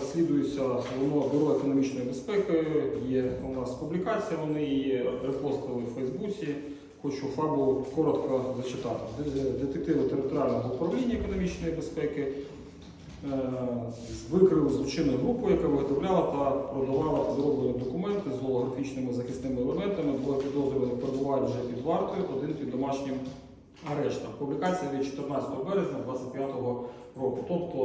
розслідується воно Бюро економічної безпеки. Є у нас публікація, вони її репостили в Фейсбуці. Хочу фабу коротко зачитати. Детективи територіального управління економічної безпеки е, викрили злочинну групу, яка виготовляла та продавала підроблені документи з голографічними захисними елементами. Двоє підозрюваних перебувають вже під вартою, один під домашнім арештом. Публікація від 14 березня 2025 року. Тобто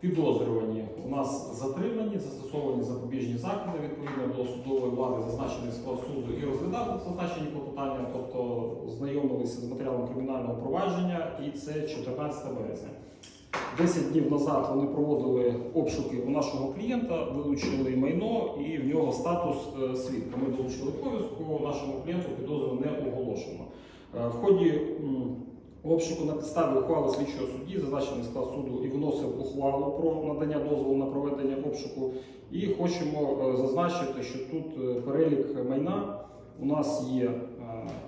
підозрювані у нас затримані, застосовані запобіжні заходи відповідно до судової влади, зазначений склад суду і розглядав зазначені клопотання, тобто знайомилися з матеріалом кримінального провадження, і це 14 березня. 10 днів назад вони проводили обшуки у нашого клієнта, вилучили майно і в нього статус е, свідка. Ми долучили повістку, нашому клієнту підозру не оголошено. Е, В ході обшуку на підставі ухвали слідчого судді, зазначений склад суду і виносив ухвалу про надання дозволу на проведення обшуку. І хочемо е, зазначити, що тут е, перелік майна у нас є е,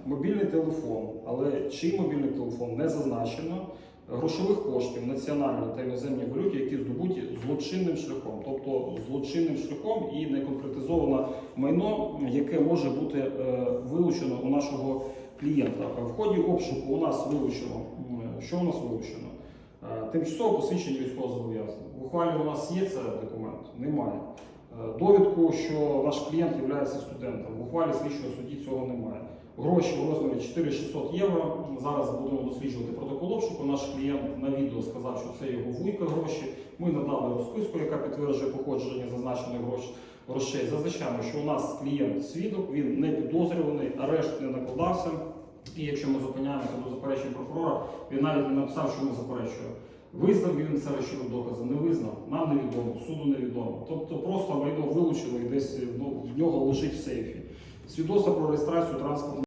мобільний телефон, але чий мобільний телефон не зазначено. Грошових коштів національної та іноземній валюті, які здобуті злочинним шляхом, тобто злочинним шляхом і не конкретизовано майно, яке може бути вилучено у нашого клієнта. В ході обшуку у нас вилучено, що у нас вилучено? Е, Тимчасово посвідчення військовозобов'язаного. В ухвалі у нас є цей документ? Немає. Е, Довідку, що наш клієнт є студентом. В ухвалі слідчого судді цього немає. Гроші у розмірі 4600 євро. Зараз будемо досліджувати протокол обшуку. Наш клієнт на відео сказав, що це його вуйка гроші. Ми надали розписку, яка підтверджує походження зазначених грош- грошей. Зазначаємо, що у нас клієнт свідок, він не підозрюваний, арешт не накладався. І якщо ми зупиняємося до заперечень прокурора, він навіть не написав, що ми заперечуємо. Визнав він це речові докази, не визнав, нам невідомо, суду невідомо. Тобто просто майно вилучили і десь ну, в нього лежить в сейфі. Свідоцтво про реєстрацію транспортного